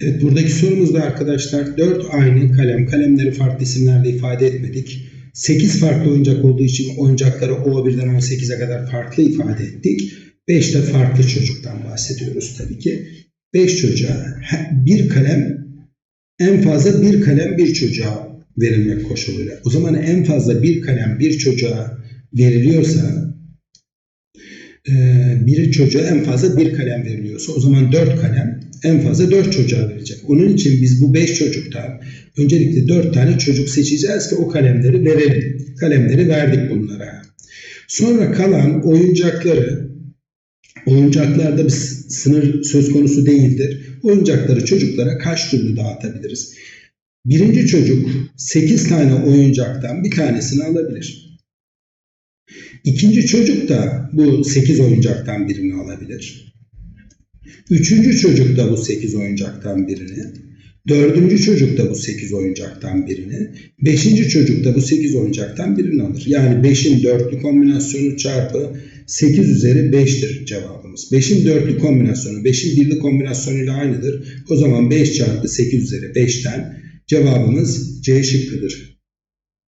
Evet buradaki sorumuzda arkadaşlar 4 aynı kalem, kalemleri farklı isimlerle ifade etmedik. 8 farklı oyuncak olduğu için oyuncakları O1'den 18'e kadar farklı ifade ettik. 5 de farklı çocuktan bahsediyoruz tabii ki. 5 çocuğa bir kalem en fazla bir kalem bir çocuğa verilmek koşuluyla. O zaman en fazla bir kalem bir çocuğa veriliyorsa bir çocuğa en fazla bir kalem veriliyorsa o zaman dört kalem en fazla dört çocuğa verecek. Onun için biz bu beş çocuktan öncelikle dört tane çocuk seçeceğiz ki o kalemleri verelim. Kalemleri verdik bunlara. Sonra kalan oyuncakları oyuncaklarda bir sınır söz konusu değildir. Oyuncakları çocuklara kaç türlü dağıtabiliriz? Birinci çocuk 8 tane oyuncaktan bir tanesini alabilir. İkinci çocuk da bu 8 oyuncaktan birini alabilir. Üçüncü çocuk da bu 8 oyuncaktan birini. Dördüncü çocuk da bu 8 oyuncaktan birini. Beşinci çocuk da bu 8 oyuncaktan birini alır. Yani 5'in dörtlü kombinasyonu çarpı 8 üzeri 5'tir cevabımız. 5'in dörtlü kombinasyonu 5'in birli kombinasyonuyla aynıdır. O zaman 5 çarpı 8 üzeri 5'ten cevabımız C şıkkıdır.